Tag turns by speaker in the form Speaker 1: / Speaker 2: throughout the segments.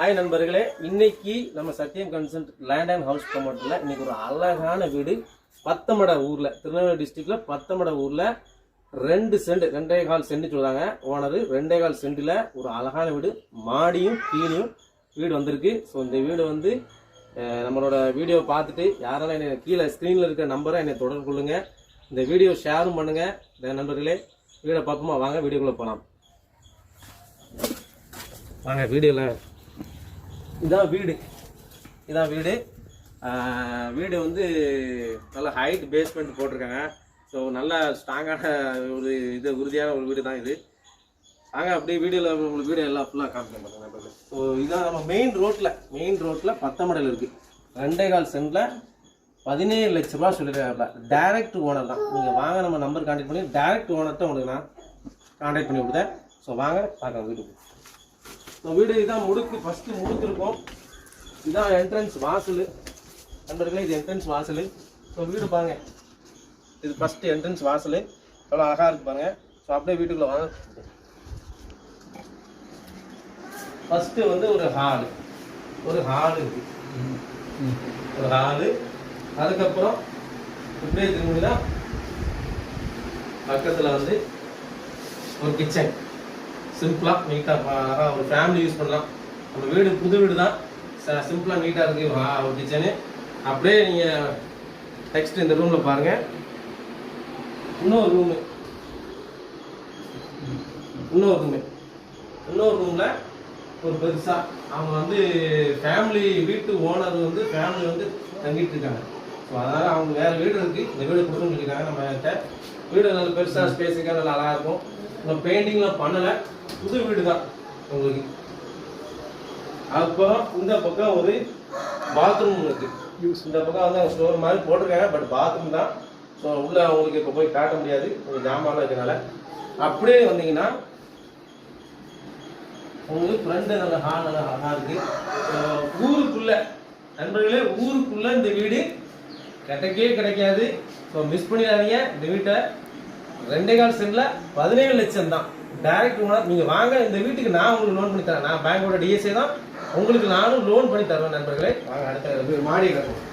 Speaker 1: Hi நண்பர்களே. இன்னைக்கு நம்ம Sathyam consent land and house ப்ரொமோட்டில் இன்னைக்கு ஒரு அழகான வீடு. பத்தமட ஊரில் திருநெல்வேலி டிஸ்ட்ரிக்டில் பத்தமட ஊரில் ரெண்டு சென்ட் ரெண்டே கால் சென்ட் சொல்கிறாங்க ஓனர் ரெண்டே கால் செண்டில் ஒரு அழகான வீடு. மாடியும் கீழையும் வீடு வந்திருக்கு. ஸோ இந்த வீடு வந்து நம்மளோட வீடியோ பார்த்துட்டு யாரெல்லாம் என்னை கீழே ஸ்க்ரீனில் இருக்கிற நம்பரை என்னை தொடர்பு கொள்ளுங்க. இந்த வீடியோ ஷேரும் பண்ணுங்க. இந்த நண்பர்களே வீடை பார்ப்போமா? வாங்க வீடியோக்குள்ளே போகலாம் வாங்க வீடியோவில் இதான் வீடு. இதான் வீடு. வீடு வந்து நல்லா ஹைட் பேஸ்மெண்ட் போட்டிருக்காங்க. ஸோ நல்ல ஸ்ட்ராங்கான ஒரு இது உறுதியான ஒரு வீடு தான் இது. வாங்க அப்படியே வீடியோவில் உங்களுக்கு வீடியோ எல்லாம் ஃபுல்லாக காமிக்க ஸோ இதான் நம்ம மெயின் ரோட்டில் மெயின் ரோட்டில் பத்தமடையில் இருக்குது ரெண்டே கால் சென்டில் பதினேழு லட்ச ரூபா சொல்லியிருக்காங்க டைரக்ட் ஓனர் தான். நீங்கள் வாங்க நம்ம நம்பர் கான்டாக்ட் பண்ணி டைரக்ட் ஓனர்கிட்ட உங்களுக்கு நான் கான்டாக்ட் பண்ணி கொடுத்தேன். ஸோ வாங்க பார்க்கலாம் வீட்டுக்கு. வீடு இதான் முடுக்கு ஃபஸ்ட்டு முடுக்கு இதான் என்ட்ரன்ஸ் வாசல். நண்பர்களே இது என்ட்ரன்ஸ் வாசல். ஸோ வீடு பாருங்க. இது ஃபஸ்ட்டு என்ட்ரன்ஸ் வாசல். எவ்வளோ அழகாக இருக்கு பாருங்க. ஸோ அப்படியே வீட்டுக்குள்ளே வாங்க. ஃபஸ்ட்டு வந்து ஒரு ஹாலு ஒரு ஹால் இருக்கு. ஒரு ஹாலு அதுக்கப்புறம் இப்படியே திரும்பினா பக்கத்தில் வந்து ஒரு கிச்சன் சிம்பிளாக நீட்டாக ஒரு ஃபேமிலி யூஸ் பண்ணலாம். நம்ம வீடு புது வீடு தான் சிம்பிளாக நீட்டாக இருக்குது வா ஒரு கிச்சனு அப்படியே நீங்கள் நெக்ஸ்ட் இந்த ரூமில் பாருங்கள் இன்னொரு ரூமு இன்னொரு ரூமு இன்னொரு ரூமில் ஒரு பெருசாக அவங்க வந்து ஃபேமிலி வீட்டு ஓனர் வந்து ஃபேமிலி வந்து தங்கிட்டு இருக்காங்க. ஸோ அதனால் அவங்க வேறு வீடு இருக்குது இந்த வீடு கொடுக்கணும்னு சொல்லியிருக்காங்க. நம்ம கிட்ட வீடு நல்ல பெருசாக ஸ்பேஸுக்காக நல்லா அழகாக இருக்கும். நம்ம பெயிண்டிங்லாம் பண்ணலை. புது வீடு தான் உங்களுக்கு. அப்புறம் இந்த பக்கம் ஒரு பாத்ரூம் இருக்கு. இந்த பக்கம் வந்து ஸ்டோர் மாதிரி போட்டிருக்காங்க பட் பாத்ரூம் தான். ஸோ உள்ள உங்களுக்கு இப்போ போய் காட்ட முடியாது. கொஞ்சம் ஜாமான்லாம் இருக்கனால அப்படியே வந்தீங்கன்னா உங்களுக்கு ஃப்ரெண்டு நல்ல ஹால் நல்லா அழகா இருக்கு. அஹ் ஊருக்குள்ள நண்பர்களே ஊருக்குள்ள இந்த வீடு கிடைக்கவே கிடைக்காது. ஸோ மிஸ் பண்ணிடாதீங்க. இந்த வீட்டை ரெண்டே கால் சென்ட்ல பதினேழு லட்சம் தான் டைரக்ட் ஓனர் நீங்கள் வாங்க இந்த வீட்டுக்கு நான் உங்களுக்கு லோன் பண்ணி தரேன். நான் பேங்கோட டிஎஸ்ஏ தான். உங்களுக்கு நானும் லோன் பண்ணி தருவேன் நண்பர்களே. வாங்க அடுத்த மாடி கட்டணும்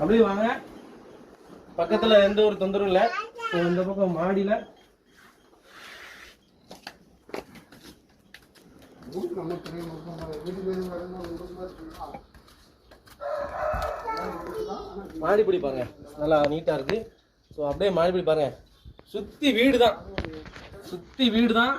Speaker 1: அப்படியே வாங்க. பக்கத்தில் எந்த ஒரு தொந்தரவும் இல்லை. ஸோ இந்த பக்கம் மாடியில. மாடிப்படி பாருங்க. நல்லா நீட்டாக இருக்குது ஸோ அப்படியே மாடிப்படி பாருங்கள் சுத்தி வீடு தான் சுத்தி வீடு தான்